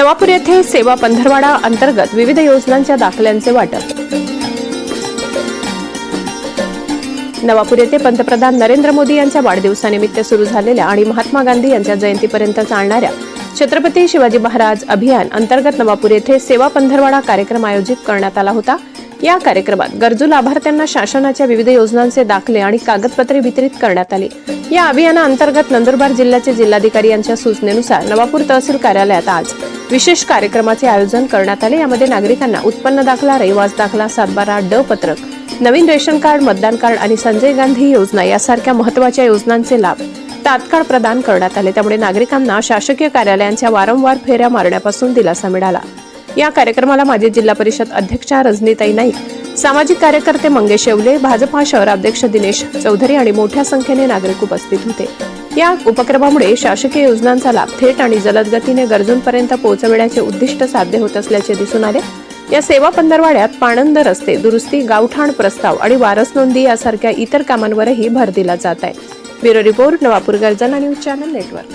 नवापूर येथे सेवा पंधरवाडा अंतर्गत विविध योजनांच्या दाखल्यांचे वाटप. नवापूर येथे पंतप्रधान नरेंद्र मोदी यांच्या वाढदिवसानिमित्त सुरू झालेल्या आणि महात्मा गांधी यांच्या जयंतीपर्यंत चालणाऱ्या छत्रपती शिवाजी महाराज अभियान अंतर्गत नवापूर येथे सेवा पंधरवाडा कार्यक्रम आयोजित करण्यात आला होता. या कार्यक्रमात गरजू लाभार्थ्यांना शासनाच्या विविध योजनांचे दाखले आणि कागदपत्रे वितरित करण्यात आली. या अभियानाअंतर्गत नंदुरबार जिल्ह्याचे जिल्हाधिकारी यांच्या सूचनेनुसार नवापूर तहसील कार्यालयात आज विशेष कार्यक्रमाचे आयोजन करण्यात आले. यामध्ये नागरिकांना उत्पन्न दाखला रहिवास दाखला सातबारा ड पत्रक नवीन रेशन कार्ड मतदान कार्ड आणि संजय गांधी योजना यासारख्या महत्त्वाच्या योजनांचे लाभ तात्काळ प्रदान करण्यात आले. त्यामुळे नागरिकांना शासकीय कार्यालयांच्या वारंवार फेऱ्या मारण्यापासून दिलासा मिळाला. या कार्यक्रमाला माजी जिल्हा परिषद अध्यक्षा रजनीताई नाईक सामाजिक कार्यकर्ते मंगेश येवले भाजपा शहराध्यक्ष दिनेश चौधरी आणि मोठ्या संख्येने नागरिक उपस्थित होते. या उपक्रमामुळे शासकीय योजनांचा लाभ थेट आणि जलद गतीने गरजूंपर्यंत पोहोचविण्याचे उद्दिष्ट साध्य होत असल्याचे दिसून आले. या सेवा पंधरवाड्यात पाणंद रस्ते दुरुस्ती गावठाण प्रस्ताव आणि वारस नोंदी यासारख्या इतर कामांवरही भर दिला जात आहे. ब्युरो रिपोर्ट नवापूर गर्जना न्यूज चॅनल नेटवर्क.